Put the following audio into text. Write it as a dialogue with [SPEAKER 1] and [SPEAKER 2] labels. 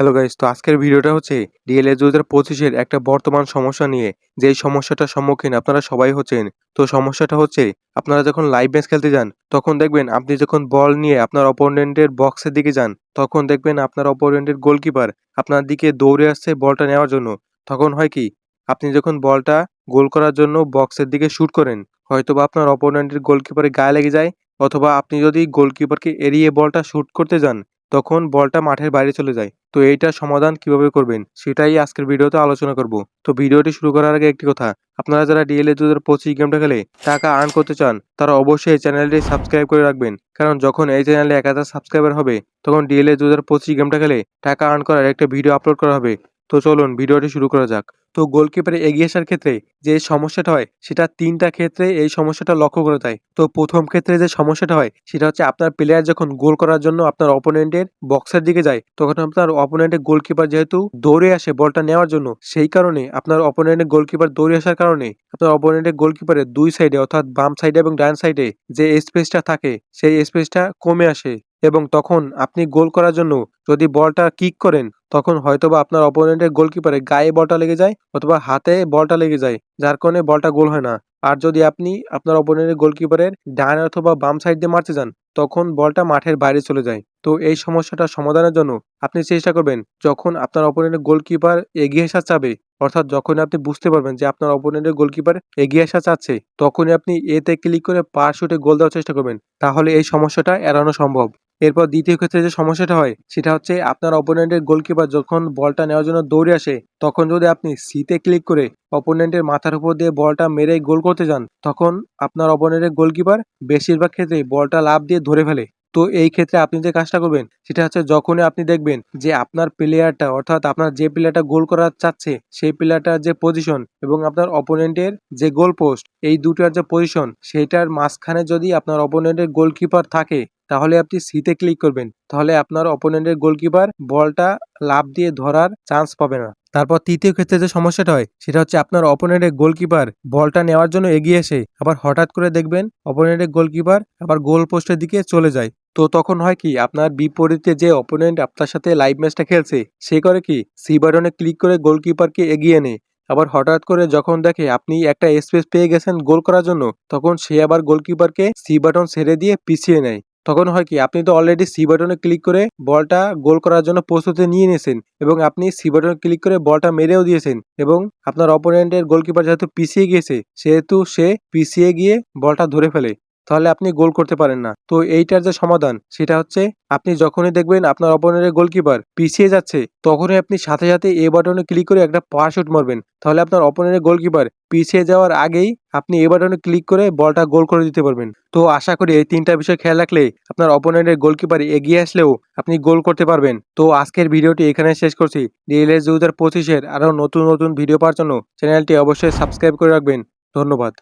[SPEAKER 1] Hello guys তো আজকের ভিডিওটা হচ্ছে ডিএলএ দু হাজার পঁচিশের একটা বর্তমান সমস্যা নিয়ে। যেই সমস্যাটার সম্মুখীন আপনারা সবাই হচ্ছেন, তো সমস্যাটা হচ্ছে আপনারা যখন লাইভ ম্যাচ খেলতে যান, তখন দেখবেন আপনি যখন বল নিয়ে আপনার অপোনেন্টের বক্সের দিকে যান, তখন দেখবেন আপনার অপোনেন্টের গোলকিপার আপনার দিকে দৌড়ে আসছে বলটা নেওয়ার জন্য। তখন হয় কি, আপনি যখন বলটা গোল করার জন্য বক্সের দিকে শুট করেন, হয়তোবা আপনার অপোনেন্টের গোলকিপারের গায়ে লেগে যায়, অথবা আপনি যদি গোলকিপারকে এড়িয়ে বলটা শুট করতে যান তখন বলটা মাঠের বাইরে চলে যায়। তো এইটার সমাধান কীভাবে করবেন? সেটাই আজকের ভিডিওতে আলোচনা করব। তো ভিডিওটি শুরু করার আগে একটি কথা, আপনারা যারা ডিএলএ দু হাজার পঁচিশ গেমটা খেলে টাকা আর্ন করতে চান, তারা অবশ্যই এই চ্যানেলটি সাবস্ক্রাইব করে রাখবেন। কারণ যখন এই চ্যানেলে এক হাজার সাবস্ক্রাইবার হবে, তখন ডিএলএ দু হাজার পঁচিশ গেমটা খেলে টাকা আর্ন করার একটা ভিডিও আপলোড করা হবে। তো চলুন, ভিডিওটি শুরু করা যাক। তো গোলকিপারে এগিয়ে আসার ক্ষেত্রে যে সমস্যাটা হয়, সেটা তিনটা ক্ষেত্রে এই সমস্যাটা লক্ষ্য করা যায়। তো প্রথম ক্ষেত্রে যে সমস্যাটা হয়, সেটা হচ্ছে আপনার প্লেয়ার যখন গোল করার জন্য আপনার অপোনেন্টের বক্সের দিকে যায়, তখন আপনার অপোনেন্টের গোলকিপার যেহেতু দৌড়ে আসে বলটা নেওয়ার জন্য, সেই কারণে আপনার অপোনেন্টের গোলকিপার দৌড়ে আসার কারণে আপনার অপোনেন্টের গোলকিপারের দুই সাইডে অর্থাৎ বাম সাইডে এবং ডান সাইডে যে স্পেসটা থাকে, সেই স্পেসটা কমে আসে। এবং তখন আপনি গোল করার জন্য যদি বলটা কিক করেন, তখন হয়তোবা আপনার অপোনেন্টের গোলকিপারের গায়ে বলটা লেগে যায় অথবা হাতে বলটা লেগে যায়, যার কারণে বলটা গোল হয় না। আর যদি আপনি আপনার অপোনেন্টের গোলকিপারের ডান অথবা বাম সাইড দিয়ে মারতে যান, তখন বলটা মাঠের বাইরে চলে যায়। তো এই সমস্যাটা সমাধানের জন্য আপনি চেষ্টা করবেন, যখন আপনার অপোনেন্টের গোলকিপার এগিয়ে আসা চাবে, অর্থাৎ যখন আপনি বুঝতে পারবেন যে আপনার অপোনেন্টের গোলকিপার এগিয়ে আসা চাচ্ছে, তখনই আপনি এতে ক্লিক করে পা শুটে গোল দেওয়ার চেষ্টা করবেন। তাহলে এই সমস্যাটা এড়ানো সম্ভব। এরপর দ্বিতীয় ক্ষেত্রে যে সমস্যাটা হয়, সেটা হচ্ছে আপনার অপোনেন্টের গোলকিপার যখন বলটা নেওয়ার জন্য দৌড়ে আসে, তখন যদি আপনি সিতে ক্লিক করে অপোনেন্টের মাথার উপর দিয়ে বলটা মেরে গোল করতে যান, তখন আপনার অপোনেন্টের গোলকিপার বেশিরভাগ ক্ষেত্রেই বলটা লাভ দিয়ে ধরে ফেলে। তো এই ক্ষেত্রে আপনি যে কাজটা করবেন, সেটা হচ্ছে যখনই আপনি দেখবেন যে আপনার প্লেয়ারটা অর্থাৎ আপনার যে প্লেয়ারটা গোল করা চাচ্ছে, সেই প্লেয়ারটার যে পজিশন এবং আপনার অপোনেন্টের যে গোল পোস্ট এই দুটার যে পজিশন সেইটার মাঝখানে যদি আপনার অপোনেন্টের গোলকিপার থাকে তাহলে আপনি সিতে ক্লিক করবেন। তাহলে আপনার অপোনেন্টের গোলকিপার বলটা লাভ দিয়ে ধরার চান্স পাবে না। তারপর তৃতীয় ক্ষেত্রে যে সমস্যাটা হয়, সেটা হচ্ছে আপনার অপোনেন্টের গোলকিপার বলটা নেওয়ার জন্য এগিয়ে এসে আবার হঠাৎ করে দেখবেন অপোনেন্টের গোলকিপার আবার গোল পোস্টের দিকে চলে যায়। তো তখন হয় কি, আপনার বিপরীতে যে অপোনেন্ট আপনার সাথে লাইভ ম্যাচটা খেলছে, সে করে কি সি বাটনে ক্লিক করে গোলকিপারকে এগিয়ে নেয়। আবার হঠাৎ করে যখন দেখে আপনি একটা স্পেস পেয়ে গেছেন গোল করার জন্য, তখন সে আবার গোলকিপারকে সি বাটন ছেড়ে দিয়ে পিছিয়ে নেয়। তখন হয় কি, আপনি তো অলরেডি সি বাটনে ক্লিক করে বলটা গোল করার জন্য প্রস্তুতি নিয়ে নিয়েছেন এবং আপনি সি বাটনে ক্লিক করে বলটা মেরেও দিয়েছেন এবং আপনার অপোনেন্টের গোলকিপার যেহেতু পিছিয়ে গিয়েছে, সেহেতু সে পিছিয়ে গিয়ে বলটা ধরে ফেলে। তাহলে আপনি গোল করতে পারেন না। তো এইটার যে সমাধান, সেটা হচ্ছে আপনি যখনই দেখবেন আপনার অপোনেন্টের গোলকিপার পিছিয়ে যাচ্ছে, তখনই আপনি সাথে সাথে এ বাটনে ক্লিক করে একটা পা শুট মারবেন। তাহলে আপনার অপোনেন্টের গোলকিপার পিছিয়ে যাওয়ার আগেই আপনি এ বাটনে ক্লিক করে বলটা গোল করে দিতে পারবেন। তো আশা করি এই তিনটা বিষয় খেয়াল রাখলে আপনার অপোনেন্টের গোলকিপার এগিয়ে আসলেও আপনি গোল করতে পারবেন। তো আজকের ভিডিওটি এখানে শেষ করছি। ডিএলএস দু হাজার পঁচিশের আরও নতুন নতুন ভিডিও পাওয়ার জন্য চ্যানেলটি অবশ্যই সাবস্ক্রাইব করে রাখবেন। ধন্যবাদ।